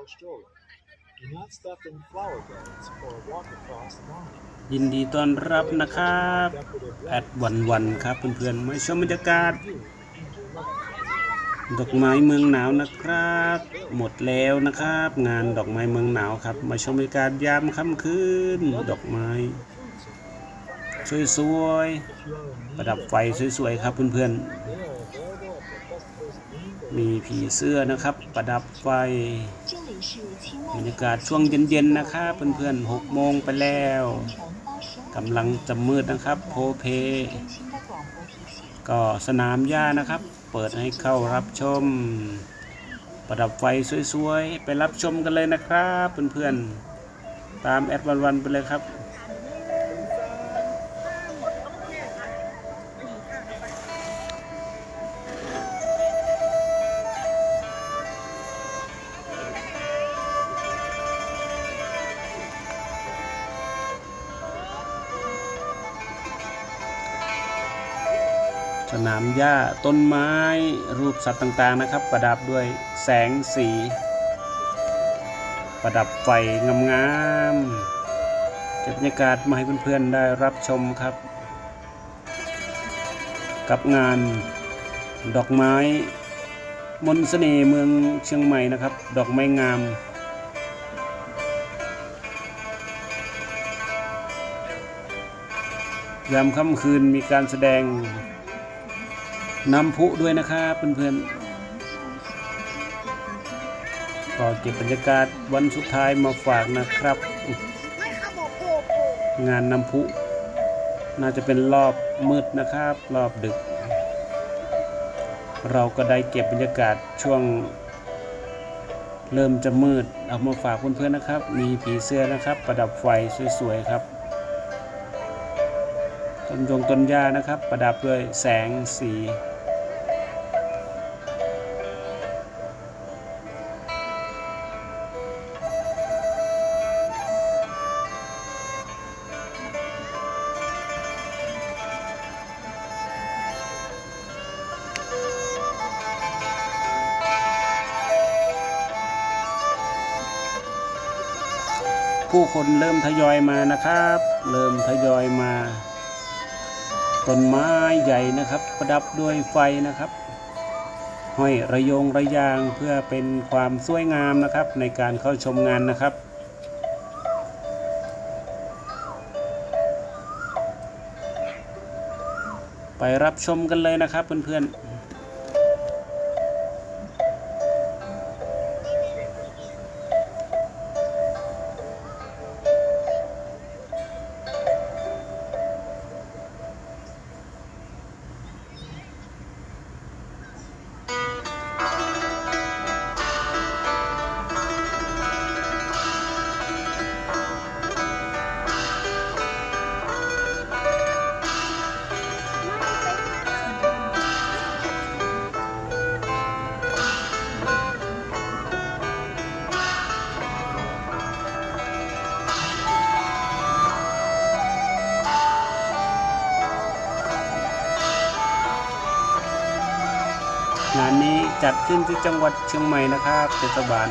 or stroller. Do not step in flower beds or walk across the line. ยินดีต้อนรับนะครับแอดวันวันครับเพื่อนๆมาชมบรรยากาศ ดอกไม้เมืองหนาวนะครับ หมดแล้วนะครับ งานดอกไม้เมืองหนาวครับ มาชมบรรยากาศยามค่ำคืนดอกไม้สวยๆประดับไฟสวยๆครับเพื่อน They มีผีเสื้อนะครับ ประดับไฟบรรยากาศช่วงเย็นๆนะครับเพื่อนๆหกโมงไปแล้วกำลังจะมืดนะครับโพเพ ก็สนามหญ้านะครับ เปิดให้เข้ารับชม ประดับไฟสวยๆ ไปรับชมกันเลยนะครับเพื่อนๆตามแอดวันๆไปเลยครับ สนามหญ้าต้นไม้รูปสัตว์ต่างๆนะครับ ประดับด้วยแสงสี ประดับไฟงามๆเก็บบรรยากาศมาให้เพื่อนๆได้รับชมครับ กับงานดอกไม้ มนเสน่ห์เมืองเชียงใหม่นะครับ ดอกไม้งามยามค่ำคืนมีการแสดง น้ำพุด้วยนะครับเพื่อนๆก็เก็บบรรยากาศวันสุดท้ายมาฝากนะครับ งานน้ำพุ น่าจะเป็นรอบมืดนะครับ รอบดึก เราก็ได้เก็บบรรยากาศช่วง เริ่มจะมืดเอามาฝากเพื่อนๆนะครับ มีผีเสื้อนะครับ ประดับไฟสวยๆครับต้นยงต้นหญ้านะครับ ประดับด้วยแสงสี ผู้คนเริ่มทยอยมานะครับ เริ่มทยอยมา ต้นไม้ใหญ่นะครับ ประดับด้วยไฟนะครับห้อยระยงระยางเพื่อเป็นความสวยงามนะครับ ในการเข้าชมงานนะครับไปรับชมกันเลยนะครับเพื่อนๆ จัดขึ้นที่จังหวัดเชียงใหม่นะครับเทศบาล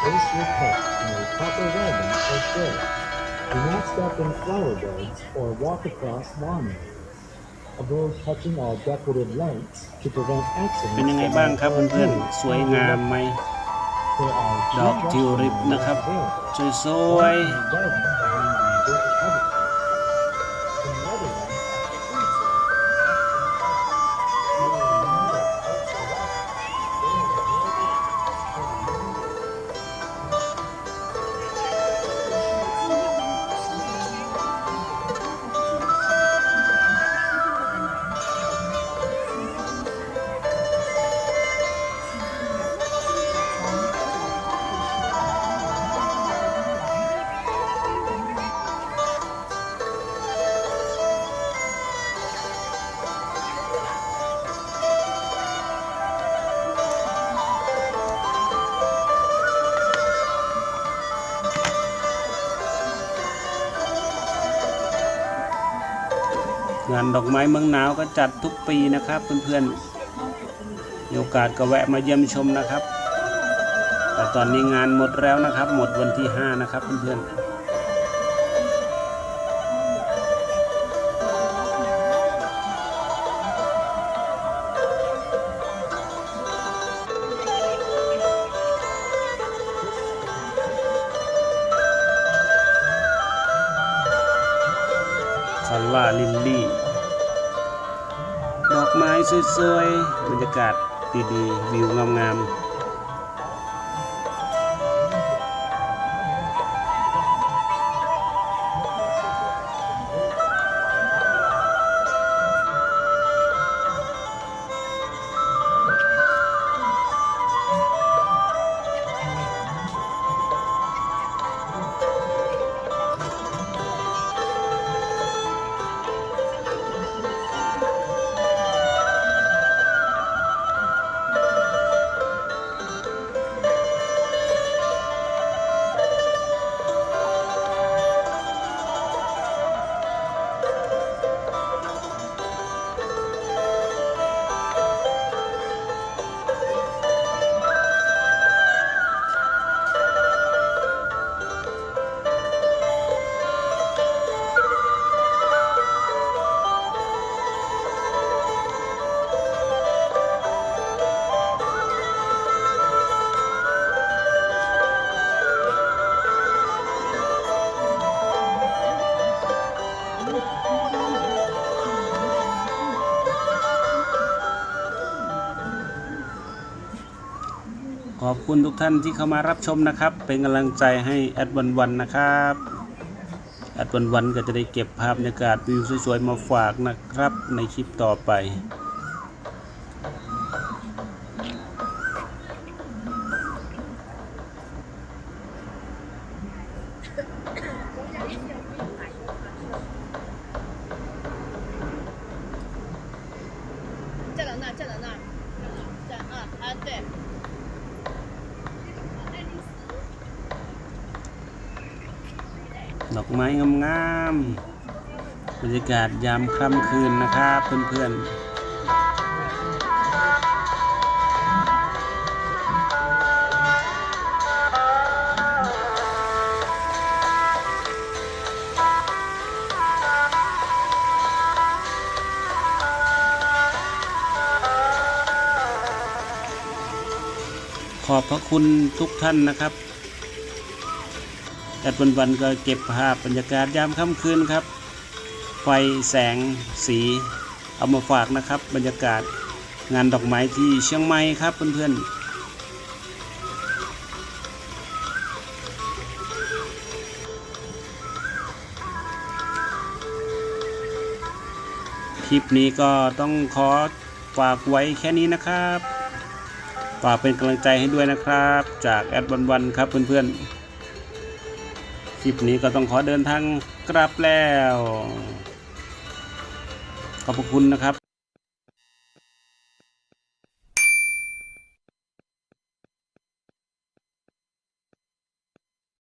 place your pets in a proper random or shade. Do not step in flower beds or walk across lawn areas. Avoid touching all decorative lights to prevent accidents. เป็นยังไงบ้างครับเพื่อนๆ สวยงามไหม ดอกทิวลิปนะครับ สวยๆ งานดอกไม้เมืองหนาวก็จัดทุกปีนะครับเพื่อนๆมีโอกาสก็แวะมาเยี่ยมชมนะครับ แต่ตอนนี้งานหมดแล้วนะครับ หมดวันที่ 5 นะครับเพื่อนๆ ดอกไม้สวยๆ บรรยากาศดีๆ วิวงามๆ อบคุณทุกท่านที่เข้ามารับชมนะครับ เป็นกำลังใจให้แอดวันวันนะครับ แอดวันวันก็จะได้เก็บภาพบรรยากาศวิวสวยๆ มาฝากนะครับ ในคลิปต่อไป 站到那儿，站到那儿，站啊啊对。 ดอกไม้งามๆบรรยากาศยามค่ำคืนนะครับ เพื่อนๆขอบพระคุณทุกท่านนะครับ แอดวันวันๆก็เก็บภาพบรรยากาศยามค่ำคืนครับ ไฟแสงสีเอามาฝากนะครับ บรรยากาศงานดอกไม้ที่เชียงใหม่ครับเพื่อนๆคลิปนี้ก็ต้องขอฝากไว้แค่นี้นะครับ ฝากเป็นกำลังใจให้ด้วยนะครับ จากแอดวันวันๆครับเพื่อนๆ คลิปนี้ก็ต้องขอเดินทางกลับแล้ว ขอบพระคุณนะครับ